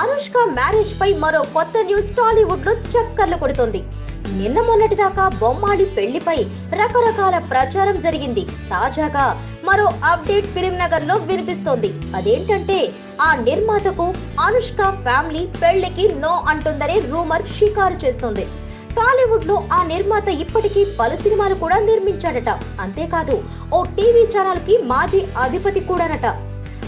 Anushka marriage పై మరో కొత్త news టాలీవుడ్లో చక్కర్లు కొడుతోంది. నిన్న మొన్నటి దాకా బొమ్మాడి పెళ్ళిపై రకరకాల ప్రచారం జరిగింది. తాజాగా మరో అప్డేట్ ఫిలిం నగర్లో వినిపిస్తోంది. అదేంటంటే ఆ నిర్మాతకు అనుష్క ఫ్యామిలీ పెళ్ళికి నో అంటుందనే రూమర్ షికారు చేస్తుంది. టాలీవుడ్లో ఆ నిర్మాత ఇప్పటికీ పలు సినిమాలు కూడా నిర్మించాడట. అంతేకాదు ఓ టీవీ ఛానల్కి మాజీ అధిపతి కూడానట.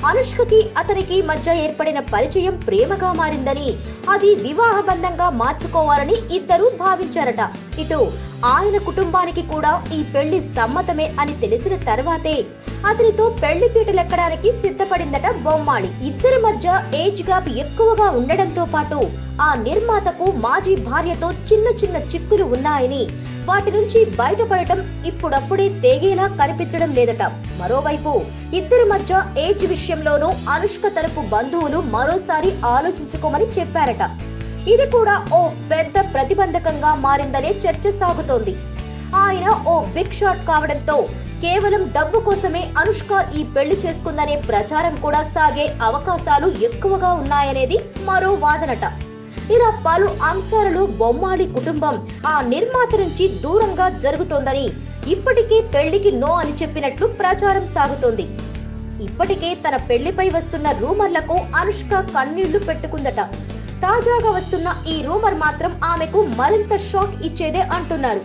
అనుష్కకి అతనికి మధ్య ఏర్పడిన పరిచయం ప్రేమగా మారిందని అది వివాహ బంధంగా మార్చుకోవాలని ఇద్దరూ భావించారట. ఇటు ఆయన కుటుంబానికి కూడా ఈ పెళ్ళి సమ్మతమే అని తెలిసిన తర్వాతే అతనితో పెళ్ళి పీటలెక్కడానికి సిద్ధపడిందట బొమ్మాళి. ఇద్దరి మధ్య ఏజ్ గ్యాప్ ఎక్కువగా ఉండడంతో పాటు ఆ నిర్మాతకు మాజీ భార్యతో చిన్న చిన్న చిక్కులు ఉన్నాయని వాటి నుంచి బయటపడటం ఇప్పుడప్పుడే తెగేలా కనిపించడం లేదట. మరోవైపు ఇద్దరి మధ్య ఏజ్ విషయంలోనూ అనుష్క తరపు బంధువులు మరోసారి ఆలోచించుకోమని చెప్పారట. ఇది కూడా ఓ పెద్ద ప్రతిబంధకంగా మారిందనే చర్చ సాగుతోంది. ఆయన ఓ బిగ్ షాట్ కావడంతో కేవలం డబ్బు కోసమే అనుష్క ఈ పెళ్ళి చేసుకుందనే ప్రచారం కూడా సాగే అవకాశాలు ఎక్కువగా ఉన్నాయనేది మరో వాదనట. ఇలా పలు అంశాలలో బొమ్మాళి కుటుంబం ఆ నిర్మాత నుంచి దూరంగా జరుగుతోందని ఇప్పటికే పెళ్ళికి నో అని చెప్పినట్లు ప్రచారం సాగుతోంది. ఇప్పటికే తన పెళ్ళిపై వస్తున్న రూమర్లకు అనుష్క కన్నీళ్ళు పెట్టుకుందట. తాజాగా వస్తున్న ఈ రూమర్ మాత్రం ఆమెకు మరింత షాక్ ఇచ్చేదే అంటున్నారు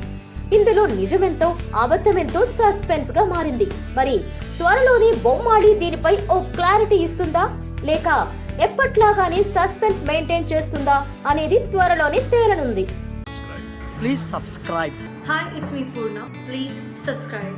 ఇందులో నిజమెంతో అబద్ధమెంతో సస్పెన్స్గా మారింది మరి త్వరలోనే బొమ్మాడి దీనిపై ఓ క్లారిటీ ఇస్తుందా లేక ఎప్పట్లాగానే సస్పెన్స్ మెయింటైన్ చేస్తుందా అనేది త్వరలోనే తేలనుంది Please subscribe. Hi, it's me Purna. Please subscribe.